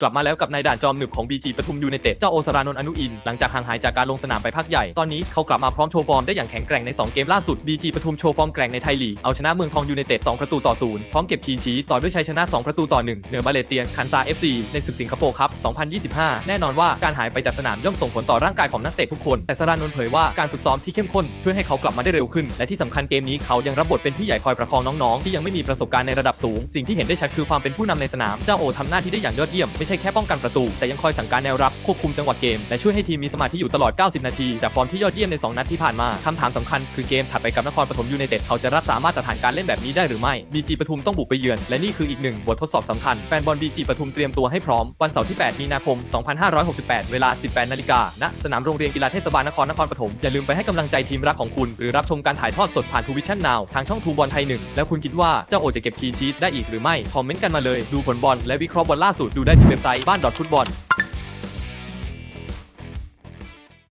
กลับมาแล้วกับนายด่านจอมหนึบของ BG ปทุมยูไนเต็ดเจ้าโอสรานนท์อนุอิน หลังจากห่างหายจากการลงสนามไปพักใหญ่ ตอนนี้เขากลับมาพร้อมโชว์ฟอร์มได้อย่างแข็งแกร่งใน 2 เกมล่าสุด BG ปทุมโชว์ฟอร์มแกร่งในไทยลีก เอาชนะเมืองทองยูไนเต็ด2ประตูต่อ0พร้อมเก็บคีนชีต่อด้วยชัยชนะ 2 ประตูต่อ 1 เหนือบาเลเตียคันซา FC ในศึกสิงคโปร์ครับ 2025 แน่นอนว่าการหายไปจากสนามย่อมส่งผลต่อร่างกายของนักเตะทุกคน แต่สรานนท์เผยว่าการฝึกซ้อมที่เข้มข้นช่วยให้เขากลับมาได้เร็วขึ้น และที่สำคัญเกมนี้เขายังรับบทเป็นพี่ใหญ่คอยประคองน้องๆที่ยังไม่มีประสบการณ์ในระดับสูง สิ่งที่เห็นได้ชัดคือความเป็นผู้นำในสนามเจ้าโอทำหน้าที่ได้อย่างยอดเยี่ยมไม่ใช่แค่ป้องกันประตู แต่ยังคอยสั่งการแนวรับควบคุมจังหวะเกม และช่วยให้ทีมมีสมาธิอยู่ตลอด 90 นาที จากฟอร์มที่ยอดเยี่ยมใน 2 นัดที่ผ่านมาคำถามสำคัญคือเกมถัดไปกับนครปฐมยูไนเต็ดเขาจะรักษามาตรฐานการเล่นแบบนี้ได้หรือไม่บีจีปทุมต้องบุกไปเยือน และนี่คืออีกหนึ่งบททดสอบสำคัญแฟนบอลบีจีปทุมเตรียมตัวให้พร้อมวันเสาร์ที่ 8 มีนาคม 2568 เวลา 18 นาฬิกาณสนามโรงเรียนกีฬาเทศบาลนครนครปฐมอย่าลืมไปให้กำลังใจทีมรักของคุณ หรือรับชมการถ่ายทอดสดผ่านทูวิชั่นนาวทางช่องทูบอลไทยหนึ่งแล้วคุณคิดว่าเจ้าโอจะเก็บคีนชีตได้อีกหรือไม่คอมเมนต์กันมาเลยดูผลบอลและวิเคราะห์บอลล่าสุดดูได้ที่เว็บไซต์บ้านดอทฟุตบอล